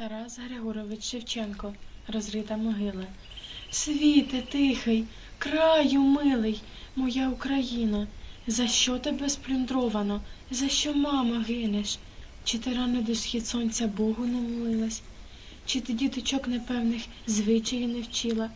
Тарас Григорович Шевченко, розрита могила. Світе тихий, краю милий, моя Україна, за що тебе сплюндровано, за що, мама, гинеш? Чи ти рано до схід сонця Богу не молилась? Чи ти діточок непевних звичаї не вчила?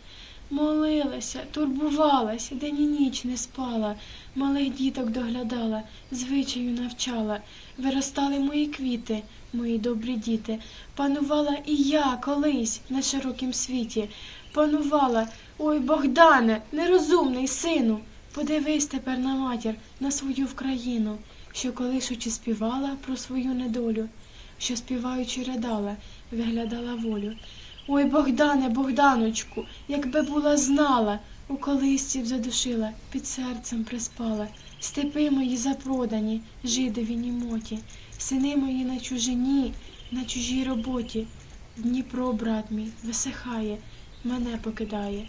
Молилася, турбувалась, день і ніч не спала, малих діток доглядала, звичаю навчала. Виростали мої квіти, мої добрі діти. Панувала і я колись на широкім світі. Панувала, ой, Богдане, нерозумний сину. Подивись тепер на матір, на свою Вкраїну, що колишучи співала про свою недолю, що співаючи ридала, виглядала волю. Ой, Богдане, Богданочку, якби була знала, у колисці б задушила, під серцем приспала. Степи мої запродані, жидові німоті, сини мої на чужині, на чужій роботі. Дніпро, брат мій, висихає, мене покидає.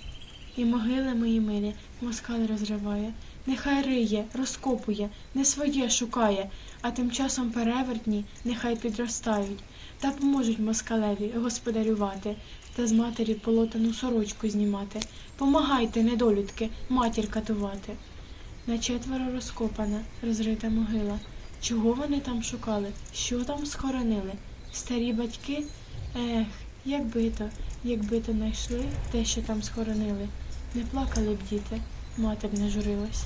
І могили мої милі москаль розриває. Нехай риє, розкопує, не своє шукає, а тим часом перевертні нехай підростають та поможуть москалеві господарювати та з матері полотану сорочку знімати. Помагайте, недолюдки, матір катувати. На четверо розкопана, розрита могила. Чого вони там шукали? Що там схоронили? Старі батьки? Ех, якби то, якби то знайшли те, що там схоронили. Не плакали б діти, мати б не журилась.